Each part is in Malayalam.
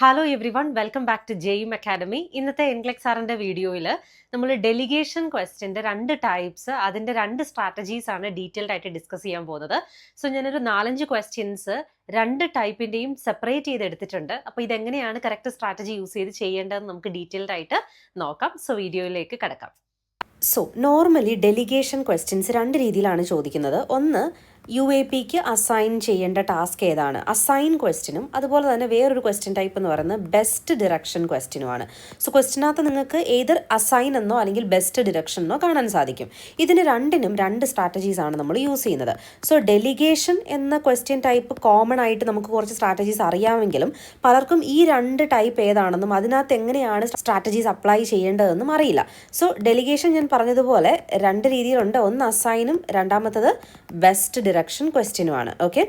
Hello everyone welcome back to Jaime academy ഇന്നത്തെ എൻഗ്ലക് സാറിന്റെ വീഡിയോയിൽ നമ്മൾ ഡെലിഗേഷൻ ക്വസ്റ്റ്യന്റെ രണ്ട് ടൈപ്സ് അതിന്റെ രണ്ട് സ്ട്രാറ്റജീസ് ആണ് ഡീറ്റെയിൽഡ് ആയിട്ട് ഡിസ്കസ് ചെയ്യാൻ പോകുന്നത്. സോ ഞാനൊരു നാലഞ്ച് ക്വസ്റ്റ്യൻസ് രണ്ട് ടൈപ്പിന്റെയും സെപ്പറേറ്റ് ചെയ്ത് എടുത്തിട്ടുണ്ട് അപ്പോൾ ഇതെങ്ങനെയാണ് കറക്റ്റ് സ്ട്രാറ്റജി യൂസ് ചെയ്ത് ചെയ്യേണ്ടതെന്ന് നമുക്ക് ഡീറ്റെയിൽഡ് ആയിട്ട് നോക്കാം. സോ വീഡിയോയിലേക്ക് കിടക്കാം. സോ നോർമലി ഡെലിഗേഷൻ ക്വസ്റ്റ്യൻസ് രണ്ട് രീതിയിലാണ് ചോദിക്കുന്നത്. ഒന്ന് യു എ പിക്ക് അസൈൻ ചെയ്യേണ്ട ടാസ്ക് ഏതാണ്? അസൈൻ ക്വസ്റ്റ്യനും അതുപോലെ തന്നെ വേറൊരു ക്വസ്റ്റ്യൻ ടൈപ്പ് എന്ന് പറയുന്നത് ബെസ്റ്റ് ഡിറക്ഷൻ ക്വസ്റ്റ്യനുമാണ് സോ ക്വസ്റ്റ്യനകത്ത് നിങ്ങൾക്ക് ഏതർ അസൈൻ എന്നോ അല്ലെങ്കിൽ ബെസ്റ്റ് ഡിറക്ഷൻ എന്നോ കാണാൻ സാധിക്കും. ഇതിന് രണ്ടിനും രണ്ട് സ്ട്രാറ്റജീസ് ആണ് നമ്മൾ യൂസ് ചെയ്യുന്നത്. സോ ഡെലിഗേഷൻ എന്ന ക്വസ്റ്റ്യൻ ടൈപ്പ് കോമൺ ആയിട്ട് നമുക്ക് കുറച്ച് സ്ട്രാറ്റജീസ് അറിയാമെങ്കിലും പലർക്കും ഈ രണ്ട് ടൈപ്പ് ഏതാണെന്നും അതിനകത്ത് എങ്ങനെയാണ് സ്ട്രാറ്റജീസ് അപ്ലൈ ചെയ്യേണ്ടതെന്നും അറിയില്ല. സോ ഡെലിഗേഷൻ ഞാൻ പറഞ്ഞതുപോലെ രണ്ട് രീതിയിലുണ്ട്. ഒന്ന് അസൈനും രണ്ടാമത്തത് ബെസ്റ്റ് ഡിറക്ഷൻ ക്വസ്റ്റ്യനുമാണ് ഓക്കെ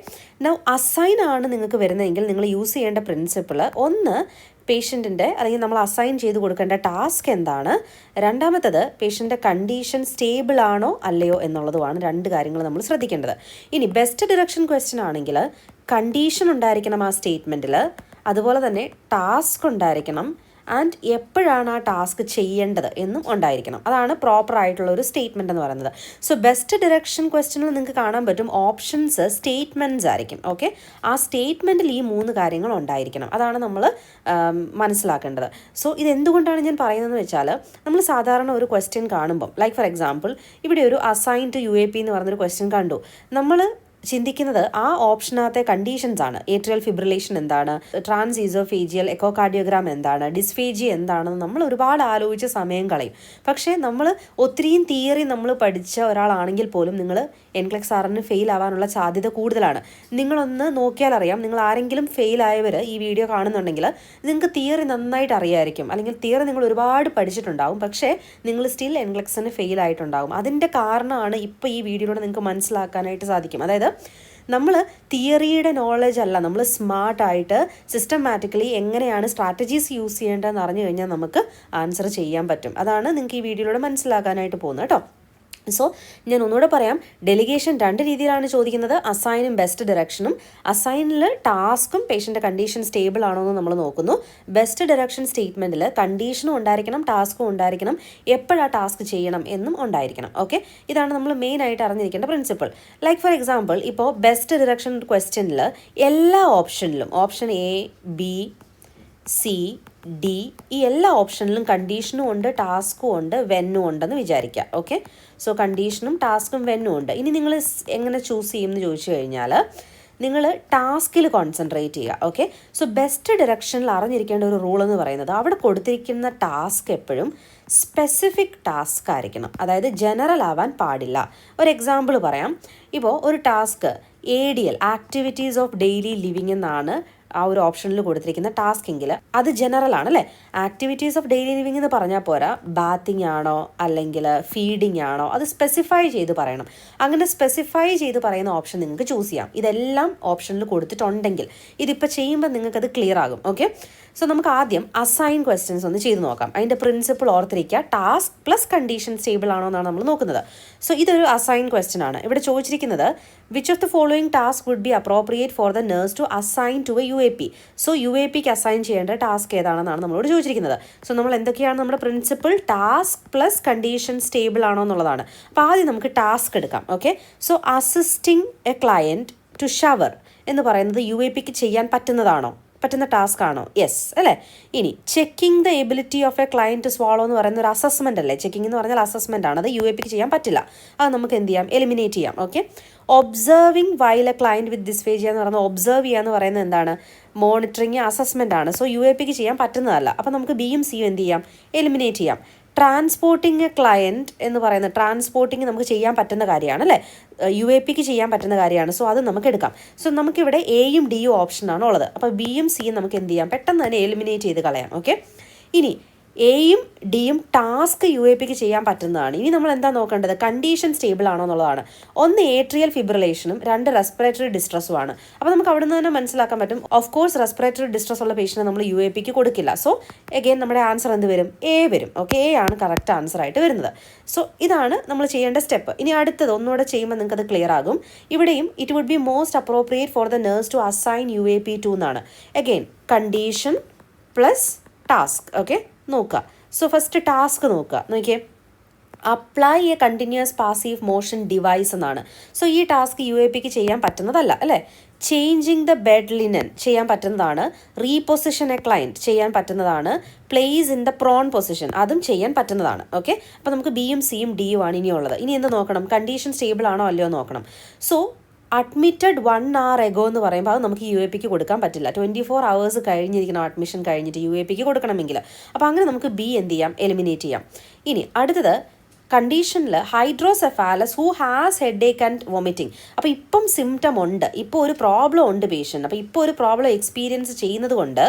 നൗ അസൈൻ ആണ് നിങ്ങൾക്ക് വരുന്നതെങ്കിൽ നിങ്ങൾ യൂസ് ചെയ്യേണ്ട പ്രിൻസിപ്പിൾ ഒന്ന് പേഷ്യന്റിന്റെ അല്ലെങ്കിൽ നമ്മൾ അസൈൻ ചെയ്ത് കൊടുക്കേണ്ട ടാസ്ക് എന്താണ്? രണ്ടാമത്തത് പേഷ്യന്റെ കണ്ടീഷൻ സ്റ്റേബിൾ ആണോ അല്ലയോ എന്നുള്ളതുമാണ് രണ്ട് കാര്യങ്ങൾ നമ്മൾ ശ്രദ്ധിക്കേണ്ടത്. ഇനി ബെസ്റ്റ് ഡിറക്ഷൻ ക്വസ്റ്റ്യൻ ആണെങ്കിൽ കണ്ടീഷൻ ഉണ്ടായിരിക്കണം ആ സ്റ്റേറ്റ്മെന്റിൽ അതുപോലെ തന്നെ ടാസ്ക് ഉണ്ടായിരിക്കണം. ആൻഡ് എപ്പോഴാണ് ആ ടാസ്ക് ചെയ്യേണ്ടത് എന്നും ഉണ്ടായിരിക്കണം. അതാണ് പ്രോപ്പർ ആയിട്ടുള്ള ഒരു സ്റ്റേറ്റ്മെന്റ് എന്ന് പറയുന്നത്. സോ ബെസ്റ്റ് ഡിറക്ഷൻ ക്വസ്റ്റ്യനിൽ നിങ്ങൾക്ക് കാണാൻ പറ്റും ഓപ്ഷൻസ് സ്റ്റേറ്റ്മെന്റ്സ് ആയിരിക്കും. ഓക്കെ ആ സ്റ്റേറ്റ്മെന്റിൽ ഈ മൂന്ന് കാര്യങ്ങൾ ഉണ്ടായിരിക്കണം. അതാണ് നമ്മൾ മനസ്സിലാക്കേണ്ടത്. സോ ഇത് എന്തുകൊണ്ടാണ് ഞാൻ പറയുന്നതെന്ന് വെച്ചാൽ നമ്മൾ സാധാരണ ഒരു ക്വസ്റ്റ്യൻ കാണുമ്പം ലൈക്ക് ഫോർ എക്സാമ്പിൾ ഇവിടെ ഒരു assign to U A P എന്ന് പറഞ്ഞൊരു ക്വസ്റ്റ്യൻ കണ്ടു. നമ്മൾ ചിന്തിക്കുന്നത് ആ ഓപ്ഷനകത്തെ കണ്ടീഷൻസ് ആണ്. ഏട്രിയൽ ഫിബ്രിലേഷൻ എന്താണ്? ട്രാൻസ് ഈസോഫേജിയൽ എക്കോകാർഡിയോഗ്രാം എന്താണ്? ഡിസ്ഫേജി എന്താണെന്ന് നമ്മൾ ഒരുപാട് ആലോചിച്ച് സമയം കളയും. പക്ഷേ നമ്മൾ ഒത്തിരിയും തിയറി നമ്മൾ പഠിച്ച ഒരാളാണെങ്കിൽ പോലും നിങ്ങൾ എൻക്ലെക്സ് ആറിന് ഫെയിൽ ആവാനുള്ള സാധ്യത കൂടുതലാണ്. നിങ്ങളൊന്ന് നോക്കിയാൽ അറിയാം. നിങ്ങൾ ആരെങ്കിലും ഫെയിൽ ആയവർ ഈ വീഡിയോ കാണുന്നുണ്ടെങ്കിൽ നിങ്ങൾക്ക് തിയറി നന്നായിട്ട് അറിയായിരിക്കും. അല്ലെങ്കിൽ തിയറി നിങ്ങൾ ഒരുപാട് പഠിച്ചിട്ടുണ്ടാവും. പക്ഷേ നിങ്ങൾ സ്റ്റിൽ എൻക്ലക്സിന് ഫെയിൽ ആയിട്ടുണ്ടാവും. അതിന്റെ കാരണമാണ് ഇപ്പോൾ ഈ വീഡിയോയിലൂടെ നിങ്ങൾക്ക് മനസ്സിലാക്കാനായിട്ട് സാധിക്കും. അതായത് നമ്മൾ തിയറിയുടെ നോളജ് അല്ല. നമ്മൾ സ്മാർട്ടായിട്ട് സിസ്റ്റമാറ്റിക്കലി എങ്ങനെയാണ് സ്ട്രാറ്റജീസ് യൂസ് ചെയ്യേണ്ടതെന്ന് അറിഞ്ഞു കഴിഞ്ഞാൽ നമുക്ക് ആൻസർ ചെയ്യാൻ പറ്റും. അതാണ് നിങ്ങൾക്ക് ഈ വീഡിയോയിലൂടെ മനസ്സിലാക്കാനായിട്ട് പോകുന്നത് കേട്ടോ. സോ ഞാൻ ഒന്നുകൂടെ പറയാം. ഡെലിഗേഷൻ രണ്ട് രീതിയിലാണ് ചോദിക്കുന്നത്. അസൈനും ബെസ്റ്റ് ഡയറക്ഷനും അസൈനിൽ ടാസ്കും പേഷ്യന്റെ കണ്ടീഷൻ സ്റ്റേബിൾ ആണോ എന്ന് നമ്മൾ നോക്കുന്നു. ബെസ്റ്റ് ഡയറക്ഷൻ സ്റ്റേറ്റ്മെന്റിൽ കണ്ടീഷനും ഉണ്ടായിരിക്കണം ടാസ്കും ഉണ്ടായിരിക്കണം. എപ്പോഴാണ് ടാസ്ക് ചെയ്യണം എന്നും ഉണ്ടായിരിക്കണം. ഓക്കെ ഇതാണ് നമ്മൾ മെയിൻ ആയിട്ട് അറിഞ്ഞിരിക്കേണ്ട പ്രിൻസിപ്പിൾ ലൈക്ക് ഫോർ എക്സാമ്പിൾ ഇപ്പോൾ ബെസ്റ്റ് ഡയറക്ഷൻ ക്വസ്റ്റ്യനിൽ എല്ലാ ഓപ്ഷനിലും option A B C D ഈ എല്ലാ ഓപ്ഷനിലും കണ്ടീഷനും ഉണ്ട് ടാസ്കും ഉണ്ട് വെന്നും ഉണ്ടെന്ന് വിചാരിക്കുക ഓക്കെ സോ കണ്ടീഷനും ടാസ്കും വെന്നും ഉണ്ട്. ഇനി നിങ്ങൾ എങ്ങനെ ചൂസ് ചെയ്യും എന്ന് ചോദിച്ചു കഴിഞ്ഞാൽ നിങ്ങൾ ടാസ്കിൽ കോൺസെൻട്രേറ്റ് ചെയ്യുക. ഓക്കെ സോ ബെസ്റ്റ് ഡയറക്ഷനിൽ അറിഞ്ഞിരിക്കേണ്ട ഒരു റൂൾ എന്ന് പറയുന്നത് അവിടെ കൊടുത്തിരിക്കുന്ന ടാസ്ക് എപ്പോഴും സ്പെസിഫിക് ടാസ്ക് ആയിരിക്കണം. അതായത് ജനറൽ ആവാൻ പാടില്ല. ഒരു എക്സാമ്പിൾ പറയാം. ഇപ്പോൾ ഒരു task A D L activities of daily living എന്നാണ് ആ ഒരു ഓപ്ഷനിൽ കൊടുത്തിരിക്കുന്ന ടാസ്ക് എങ്കിൽ അത് ജനറൽ ആണ് അല്ലേ? ആക്ടിവിറ്റീസ് ഓഫ് ഡെയിലി ലിവിങ് എന്ന് പറഞ്ഞാൽ പോരാ. ബാത്തിങ് ആണോ? അല്ലെങ്കിൽ ഫീഡിങ് ആണോ? അത് സ്പെസിഫൈ ചെയ്ത് പറയണം. അങ്ങനെ സ്പെസിഫൈ ചെയ്ത് പറയുന്ന ഓപ്ഷൻ നിങ്ങൾക്ക് ചൂസ് ചെയ്യാം. ഇതെല്ലാം ഓപ്ഷനിൽ കൊടുത്തിട്ടുണ്ടെങ്കിൽ ഇതിപ്പോൾ ചെയ്യുമ്പോൾ നിങ്ങൾക്കത് ക്ലിയർ ആകും. ഓക്കെ സോ നമുക്ക് ആദ്യം അസൈൻ ക്വസ്റ്റ്യൻസ് ഒന്ന് ചെയ്ത് നോക്കാം. അതിന്റെ പ്രിൻസിപ്പിൾ ഓർത്തിരിക്കുക. ടാസ്ക് പ്ലസ് കണ്ടീഷൻ സ്റ്റേബിൾ ആണോ എന്നാണ് നമ്മൾ നോക്കുന്നത്. സോ ഇതൊരു അസൈൻ ക്വസ്റ്റ്യൻ ആണ്. ഇവിടെ ചോദിച്ചിരിക്കുന്നത് which of the following task would be appropriate for the nurse to assign to a U A P. So U A pick assign ചെയ്യേണ്ട ടാസ്ക് ഏതാണെന്നാണ് നമ്മളോട് ചോദിച്ചിരിക്കുന്നത്. സോ നമ്മൾ എന്തൊക്കെയാണ് നമ്മുടെ principle task plus condition stable ആണോ എന്നുള്ളതാണ്. അപ്പോൾ ആദ്യം നമുക്ക് ടാസ്ക് എടുക്കാം okay so assisting a client to shower എന്ന് പറയുന്നത് യു എ പിക്ക് ചെയ്യാൻ പറ്റുന്നതാണോ? പറ്റുന്ന ടാസ്ക് ആണോ? യെസ് അല്ലേ? ഇനി checking the ability of a client swallow എന്ന് പറയുന്ന ഒരു അസസ്മെന്റ് അല്ലേ? ചെക്കിംഗ് എന്ന് പറഞ്ഞാൽ അസസ്മെന്റ് ആണ്. അത് യു എ പിക്ക് ചെയ്യാൻ പറ്റില്ല. അത് നമുക്ക് എന്ത് ചെയ്യാം? എലിമിനേറ്റ് ചെയ്യാം. Okay observing while a client with dysphagia എന്ന് പറയുന്നത് ഒബ്സർവ് ചെയ്യുക എന്ന് പറയുന്നത് എന്താണ്? മോണിറ്ററിങ് അസസ്മെന്റ് ആണ്. സോ യു എ പിക്ക് ചെയ്യാൻ പറ്റുന്നതല്ല. അപ്പോൾ നമുക്ക് ബിയും സിയും എന്ത് ചെയ്യാം? എലിമിനേറ്റ് ചെയ്യാം. ട്രാൻസ്പോർട്ടിങ് എ ക്ലയന്റ് എന്ന് പറയുന്ന ട്രാൻസ്പോർട്ടിങ് നമുക്ക് ചെയ്യാൻ പറ്റുന്ന കാര്യമാണ് അല്ലേ? യു എ പിക്ക് ചെയ്യാൻ പറ്റുന്ന കാര്യമാണ്. സോ അത് നമുക്ക് എടുക്കാം. സോ നമുക്കിവിടെ എയും ഡിയും ഓപ്ഷനാണ് ഉള്ളത്. അപ്പോൾ ബിയും സിയും നമുക്ക് എന്ത് ചെയ്യാം? പെട്ടെന്ന് തന്നെ എലിമിനേറ്റ് ചെയ്ത് കളയാം. ഓക്കെ ഇനി എയും ഡിയും ടാസ്ക് യു എ പിക്ക് ചെയ്യാൻ പറ്റുന്നതാണ്. ഇനി നമ്മൾ എന്താ നോക്കേണ്ടത്? കണ്ടീഷൻ സ്റ്റേബിൾ ആണോ എന്നുള്ളതാണ്. ഒന്ന് ഏട്രിയൽ ഫിബ്രിലേഷനും രണ്ട് റെസ്പിറേറ്ററി ഡിസ്ട്രസ്സുമാണ് അപ്പോൾ നമുക്ക് അവിടെ നിന്ന് തന്നെ മനസ്സിലാക്കാൻ പറ്റും. ഓഫ് കോഴ്സ് റെസ്പിറേറ്ററി ഡിസ്ട്രസ് ഉള്ള പേഷ്യനെ നമ്മൾ യു എ പിക്ക് കൊടുക്കില്ല. സോ എഗെയിൻ നമ്മുടെ ആൻസർ എന്ത് വരും? എ വരും. ഓക്കെ എ ആണ് കറക്റ്റ് ആൻസർ ആയിട്ട് വരുന്നത്. സോ ഇതാണ് നമ്മൾ ചെയ്യേണ്ട സ്റ്റെപ്പ് ഇനി അടുത്തത് ഒന്നുകൂടെ ചെയ്യുമ്പോൾ നിങ്ങൾക്ക് അത് ക്ലിയർ ആകും. ഇവിടെയും it would be most appropriate for the nurse to assign U A P to എന്നാണ്. Again condition plus task okay നോക്കുക. സോ ഫസ്റ്റ് ടാസ്ക് നോക്കുക. നോക്കിയേ. Apply a continuous passive motion device എന്നാണ്. സോ ഈ ടാസ്ക് യു എ പിക്ക് ചെയ്യാൻ പറ്റുന്നതല്ല അല്ലേ? ചേഞ്ചിങ് ദ ബെഡ് ലിനൻ ചെയ്യാൻ പറ്റുന്നതാണ്. റീപൊസിഷൻ എ ക്ലയന്റ് ചെയ്യാൻ പറ്റുന്നതാണ്. Place in the prone position അതും ചെയ്യാൻ പറ്റുന്നതാണ്. ഓക്കെ അപ്പോൾ നമുക്ക് ബിയും സിയും ഡിയും ആണ് ഇനിയുള്ളത്. ഇനി എന്ത് നോക്കണം? കണ്ടീഷൻ സ്റ്റേബിൾ ആണോ അല്ലയോ നോക്കണം. So admitted one hour ago എന്ന് പറയുമ്പോൾ അത് നമുക്ക് യു എ പിക്ക് കൊടുക്കാൻ പറ്റില്ല. ട്വന്റി ഫോർ അവേഴ്സ് കഴിഞ്ഞിരിക്കണം അഡ്മിഷൻ കഴിഞ്ഞിട്ട് യു എ പിക്ക് കൊടുക്കണമെങ്കിൽ. അപ്പോൾ അങ്ങനെ നമുക്ക് ബി എന്ത് ചെയ്യാം? എലിമിനേറ്റ് ചെയ്യാം. ഇനി അടുത്തത് കണ്ടീഷനിൽ hydrocephalus who has headache and vomiting അപ്പോൾ ഇപ്പം സിംറ്റം ഉണ്ട്. ഇപ്പോൾ ഒരു പ്രോബ്ലം ഉണ്ട് പേഷ്യന്റ് അപ്പോൾ ഇപ്പോൾ ഒരു പ്രോബ്ലം എക്സ്പീരിയൻസ് ചെയ്യുന്നത് കൊണ്ട്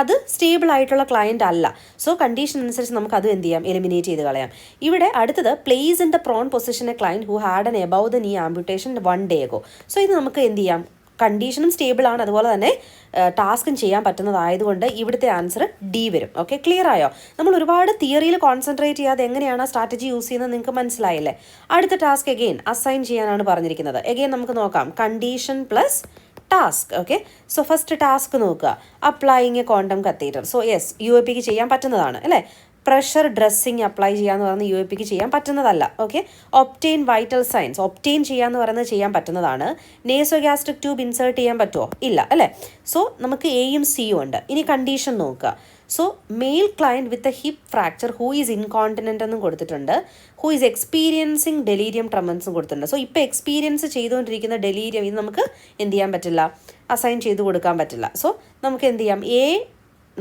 അത് സ്റ്റേബിൾ ആയിട്ടുള്ള ക്ലയന്റ് അല്ല. സോ കണ്ടീഷൻ അനുസരിച്ച് നമുക്ക് അത് എന്ത് ചെയ്യാം? എലിമിനേറ്റ് ചെയ്ത് കളയാം. ഇവിടെ അടുത്തത് place in the prone position a client who had an above the knee amputation one day ago so ഇത് നമുക്ക് എന്ത് ചെയ്യാം? കണ്ടീഷനും സ്റ്റേബിൾ ആണ് അതുപോലെ തന്നെ ടാസ്കും ചെയ്യാൻ പറ്റുന്നതായതുകൊണ്ട് ഇവിടുത്തെ ആൻസർ ഡി വരും. ഓക്കെ ക്ലിയർ ആയോ? നമ്മൾ ഒരുപാട് തിയറിയിൽ കോൺസെൻട്രേറ്റ് ചെയ്യാതെ എങ്ങനെയാണ് ആ സ്ട്രാറ്റജി യൂസ് ചെയ്യുന്നത് നിങ്ങൾക്ക് മനസ്സിലായില്ലേ? അടുത്ത ടാസ്ക് എഗെയിൻ അസൈൻ ചെയ്യാനാണ് പറഞ്ഞിരിക്കുന്നത്. എഗെയിൻ നമുക്ക് നോക്കാം. Condition plus task. Okay so first task നോക്കുക. Applying a condom catheter so yes U A പിക്ക് ചെയ്യാൻ പറ്റുന്നതാണ്. അല്ലേ? പ്രഷർ ഡ്രസ്സിങ് അപ്ലൈ ചെയ്യാന്ന് പറയുന്നത് യു എ പിക്ക് ചെയ്യാൻ പറ്റുന്നതല്ല okay obtain vital signs obtain ചെയ്യാന്ന് പറയുന്നത് ചെയ്യാൻ പറ്റുന്നതാണ്. നേസോഗ്യാസ്ട്രിക് ട്യൂബ് ഇൻസേർട്ട് ചെയ്യാൻ പറ്റുമോ ഇല്ല അല്ലേ? സോ നമുക്ക് എയും സിയും ഉണ്ട്. ഇനി കണ്ടീഷൻ നോക്കുക. So male client with a hip fracture who is incontinent എന്നും കൊടുത്തിട്ടുണ്ട്. ഹൂ ഈസ് എക്സ്പീരിയൻസിങ് ഡെലീരിയം ട്രമൻസും കൊടുത്തിട്ടുണ്ട്. സോ ഇപ്പോൾ എക്സ്പീരിയൻസ് ചെയ്തുകൊണ്ടിരിക്കുന്ന ഡെലീരിയം ഇത് നമുക്ക് എന്ത് ചെയ്യാൻ പറ്റില്ല? അസൈൻ ചെയ്ത് കൊടുക്കാൻ പറ്റില്ല. സോ നമുക്ക് എന്ത് ചെയ്യാം? എ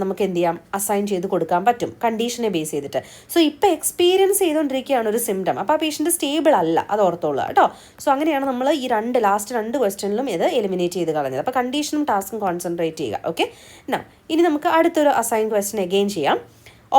നമുക്ക് എന്ത് ചെയ്യാം അസൈൻ ചെയ്ത് കൊടുക്കാൻ പറ്റും. കണ്ടീഷനെ ബേസ് ചെയ്തിട്ട്. സോ ഇപ്പോൾ എക്സ്പീരിയൻസ് ചെയ്തുകൊണ്ടിരിക്കുകയാണ് ഒരു സിംറ്റം അപ്പോൾ ആ പേഷ്യന്റ് സ്റ്റേബിൾ അല്ല. അത് ഓർത്തോളുക കേട്ടോ സോ അങ്ങനെയാണ് നമ്മൾ ഈ രണ്ട് ലാസ്റ്റ് രണ്ട് ക്വസ്റ്റ്യനിലും ഇത് എലിമിനേറ്റ് ചെയ്ത് കളഞ്ഞത്. അപ്പോൾ കണ്ടീഷനും ടാസ്കും കോൺസെൻട്രേറ്റ് ചെയ്യുക. ഓക്കെ എന്നാ ഇനി നമുക്ക് അടുത്തൊരു അസൈൻ ക്വസ്റ്റ്യൻ എഗെയിൻ ചെയ്യാം.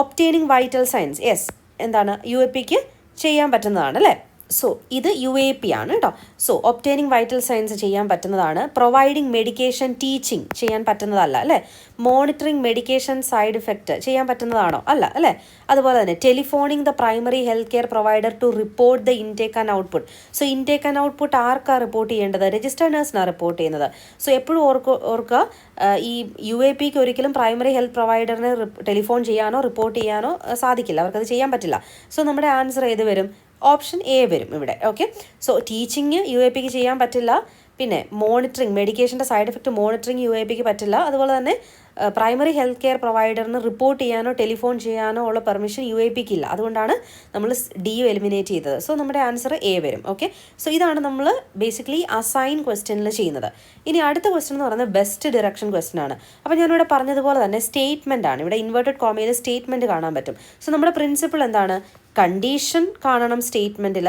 ഒപ്റ്റെയിനിങ് വൈറ്റൽ സയൻസ് യെസ് എന്താണ്? യു എ പിക്ക് ചെയ്യാൻ പറ്റുന്നതാണ് അല്ലേ? സോ ഇത് യു എ പി ആണ് കേട്ടോ സോ ഒപ്റ്റൈനിങ് വൈറ്റൽ സയൻസ് ചെയ്യാൻ പറ്റുന്നതാണ്. പ്രൊവൈഡിങ് മെഡിക്കേഷൻ ടീച്ചിങ് ചെയ്യാൻ പറ്റുന്നതല്ല അല്ലേ? മോണിറ്ററിങ് മെഡിക്കേഷൻ സൈഡ് ഇഫക്റ്റ് ചെയ്യാൻ പറ്റുന്നതാണോ? അല്ല അല്ലേ? അതുപോലെ തന്നെ telephoning the primary health care provider to report the intake and output so intake and output ആർക്കാണ് റിപ്പോർട്ട് ചെയ്യേണ്ടത് രജിസ്റ്റർ നേഴ്സിനാണ് റിപ്പോർട്ട് ചെയ്യുന്നത്. സോ എപ്പോഴും ഓർക്ക് ഓർക്കുക ഈ യു എ പിക്ക് ഒരിക്കലും പ്രൈമറി ഹെൽത്ത് പ്രൊവൈഡറിനെ ടെലിഫോൺ ചെയ്യാനോ റിപ്പോർട്ട് ചെയ്യാനോ സാധിക്കില്ല. അവർക്കത് ചെയ്യാൻ പറ്റില്ല. സോ നമ്മുടെ ആൻസർ ഏത് വരും? ഓപ്ഷൻ എ വരും ഇവിടെ okay so teaching U A പിക്ക് ചെയ്യാൻ പറ്റില്ല. പിന്നെ monitoring മെഡിക്കേഷന്റെ side effect monitoring U A പിക്ക് പറ്റില്ല. അതുപോലെ തന്നെ പ്രൈമറി ഹെൽത്ത് കെയർ പ്രൊവൈഡറിന് റിപ്പോർട്ട് ചെയ്യാനോ ടെലിഫോൺ ചെയ്യാനോ ഉള്ള പെർമിഷൻ യു എ പിക്ക് ഇല്ല അതുകൊണ്ടാണ് നമ്മൾ ഡി യു എലിമിനേറ്റ് ചെയ്തത്. സോ നമ്മുടെ ആൻസർ എ വരും. ഓക്കെ സോ ഇതാണ് നമ്മൾ ബേസിക്കലി അസൈൻ ക്വസ്റ്റ്യനിൽ ചെയ്യുന്നത്. ഇനി അടുത്ത ക്വസ്റ്റ്യൻ എന്ന് പറയുന്നത് ബെസ്റ്റ് ഡിറക്ഷൻ ക്വസ്റ്റ്യൻ ആണ്. അപ്പോൾ ഞാനിവിടെ പറഞ്ഞതുപോലെ തന്നെ സ്റ്റേറ്റ്മെന്റ് ആണ്. ഇവിടെ ഇൻവേർട്ടഡ് കോമയിൽ സ്റ്റേറ്റ്മെന്റ് കാണാൻ പറ്റും. സോ നമ്മുടെ പ്രിൻസിപ്പിൾ എന്താണ്? കണ്ടീഷൻ കാണണം സ്റ്റേറ്റ്മെന്റിൽ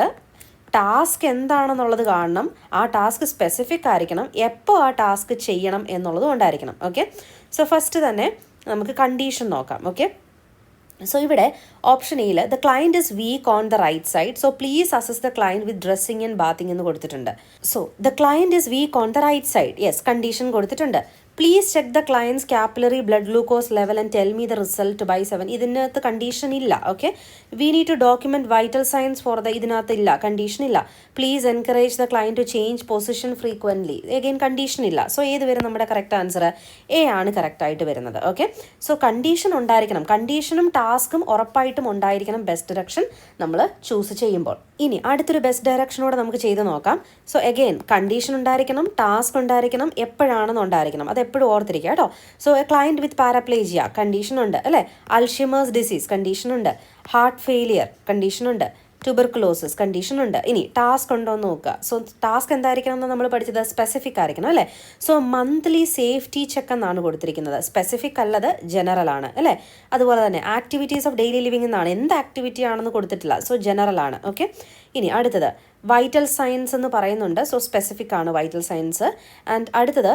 ടാസ്ക് എന്താണെന്നുള്ളത് കാണണം. ആ ടാസ്ക് സ്പെസിഫിക് ആയിരിക്കണം. എപ്പോൾ ആ ടാസ്ക് ചെയ്യണം എന്നുള്ളത് കൊണ്ടായിരിക്കണം. ഓക്കെ? സോ ഫസ്റ്റ് തന്നെ നമുക്ക് കണ്ടീഷൻ നോക്കാം. ഓക്കെ? സോ ഇവിടെ ഓപ്ഷൻ എയിൽ the client is weak on the right side so please assess the client with dressing and bathing എന്ന് കൊടുത്തിട്ടുണ്ട്. So the client is weak on the right side yes condition കൊടുത്തിട്ടുണ്ട്. Please check the client's capillary blood glucose level and tell me the result by seven ഇതിനകത്ത് കണ്ടീഷൻ ഇല്ല okay we need to document vital signs for the ഇതിനകത്ത് ഇല്ല കണ്ടീഷൻ ഇല്ല. Please encourage the client to change position frequently again condition ഇല്ല. സോ ഏത് വരും നമ്മുടെ കറക്റ്റ് ആൻസർ എ ആണ് കറക്റ്റ് ആയിട്ട് വരുന്നത് ഓക്കെ സോ കണ്ടീഷൻ ഉണ്ടായിരിക്കണം. കണ്ടീഷനും ടാസ്കും ഉറപ്പായിട്ടും ഉണ്ടായിരിക്കണം. ബെസ്റ്റ് ഡയറക്ഷൻ നമ്മൾ ചൂസ് ചെയ്യുമ്പോൾ. ഇനി അടുത്തൊരു ബെസ്റ്റ് ഡയറക്ഷനോടെ നമുക്ക് ചെയ്ത് നോക്കാം. സോ എഗെയിൻ കണ്ടീഷൻ ഉണ്ടായിരിക്കണം ടാസ്ക് ഉണ്ടായിരിക്കണം എപ്പോഴാണെന്ന് ഉണ്ടായിരിക്കണം. അത് എപ്പോഴും ഓർത്തിരിക്കുക കേട്ടോ. So a client with paraplegia condition ഉണ്ട് അല്ലേ? അൾഷിമേഴ്സ് ഡിസീസ് കണ്ടീഷൻ ഉണ്ട്. ഹാർട്ട് ഫെയിലിയർ കണ്ടീഷൻ ഉണ്ട്. ട്യൂബർക്കുലോസിസ് കണ്ടീഷൻ ഉണ്ട്. ഇനി ടാസ്ക് ഉണ്ടോ എന്ന് നോക്കുക. സോ ടാസ്ക് എന്തായിരിക്കണം എന്ന് നമ്മൾ പഠിച്ചത്? സ്പെസിഫിക് ആയിരിക്കണം അല്ലേ? സോ മന്ത്ലി സേഫ്റ്റി ചെക്ക് എന്നാണ് കൊടുത്തിരിക്കുന്നത്. സ്പെസിഫിക് അല്ലത് ജനറൽ ആണ് അല്ലേ? അതുപോലെ തന്നെ ആക്ടിവിറ്റീസ് ഓഫ് ഡെയിലി ലിവിംഗ് എന്നാണ്. എന്ത് ആക്ടിവിറ്റി ആണെന്ന് കൊടുത്തിട്ടില്ല. സോ ജനറൽ ആണ് ഓക്കെ ഇനി അടുത്തത് വൈറ്റൽ സയൻസ് എന്ന് പറയുന്നുണ്ട്. സോ സ്പെസിഫിക് ആണ് വൈറ്റൽ സയൻസ് ആൻഡ് അടുത്തത്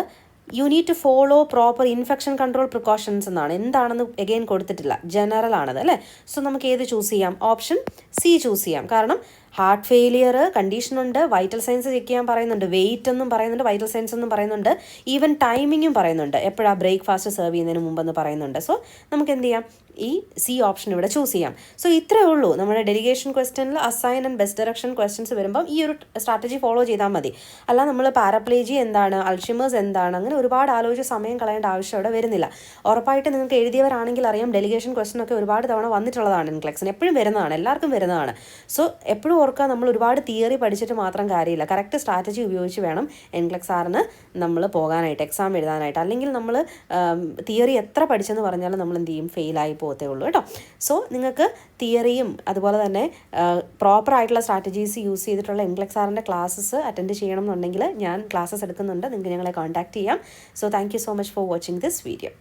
you need to follow proper infection control precautions എന്നാണ്. എന്താണെന്ന് എഗെയിൻ കൊടുത്തിട്ടില്ല. ജനറൽ ആണത് അല്ലേ? സോ നമുക്ക് ഏത് ചൂസ് ചെയ്യാം? ഓപ്ഷൻ സി ചൂസ് ചെയ്യാം. കാരണം ഹാർട്ട് ഫെയിലിയർ കണ്ടീഷനുണ്ട് വൈറ്റൽ സയൻസ് ചെക്ക് ചെയ്യാൻ പറയുന്നുണ്ട്. വെയിറ്റ് എന്നും പറയുന്നുണ്ട്. വൈറ്റൽ സയൻസ് എന്നും പറയുന്നുണ്ട്. ഈവൻ ടൈമിങ്ങും പറയുന്നുണ്ട്. എപ്പോഴാണ് ബ്രേക്ക്ഫാസ്റ്റ് സെർവ് ചെയ്യുന്നതിന് മുമ്പെന്ന് പറയുന്നുണ്ട്. സോ നമുക്ക് എന്ത് ചെയ്യാം? ഈ സി ഓപ്ഷൻ ഇവിടെ ചൂസ് ചെയ്യാം. സോ ഇത്രയേ ഉള്ളൂ. നമ്മുടെ delegation ക്വസ്റ്റനിൽ assign and best direction questions വരുമ്പം ഈ ഒരു സ്ട്രാറ്റജി ഫോളോ ചെയ്താൽ മതി. അല്ല നമ്മൾ പാരപ്ലേജി എന്താണ് അൾഷിമേഴ്സ് എന്താണ് അങ്ങനെ ഒരുപാട് ആലോചിച്ച് സമയം കളയേണ്ട ആവശ്യം അവിടെ വരുന്നില്ല. ഉറപ്പായിട്ട് നിങ്ങൾക്ക് എഴുതിയവരാണെങ്കിൽ അറിയാം ഡെലിഗേഷൻ ക്വസ്റ്റൻ ഒക്കെ ഒരുപാട് തവണ വന്നിട്ടുള്ളതാണ് ഇൻക്ലെക്സിന് എപ്പോഴും വരുന്നതാണ് എല്ലാവർക്കും വരുന്നതാണ്. സോ എപ്പോഴും ഓർക്കുക നമ്മൾ ഒരുപാട് തിയറി പഠിച്ചിട്ട് മാത്രം കാര്യമില്ല. കറക്റ്റ് സ്ട്രാറ്റജി ഉപയോഗിച്ച് വേണം എൻക്ലെക്സ് ആറിന് നമ്മൾ പോകാനായിട്ട് എക്സാം എഴുതാനായിട്ട്. അല്ലെങ്കിൽ നമ്മൾ തിയറി എത്ര പഠിച്ചെന്ന് പറഞ്ഞാലും നമ്മൾ എന്ത് ചെയ്യും? ഫെയിലായി പോകത്തേ ഉള്ളൂ കേട്ടോ. സോ നിങ്ങൾക്ക് തിയറിയും അതുപോലെ തന്നെ പ്രോപ്പർ ആയിട്ടുള്ള സ്ട്രാറ്റജീസ് യൂസ് ചെയ്തിട്ടുള്ള എൻക്ലെക്സ് ആറിന്റെ ക്ലാസ്സസ് അറ്റൻഡ് ചെയ്യണം എന്നുണ്ടെങ്കിൽ ഞാൻ ക്ലാസ്സസ് എടുക്കുന്നുണ്ട്. നിങ്ങൾക്ക് ഞങ്ങളെ കോൺടാക്ട് ചെയ്യാം. So thank so much for watching this video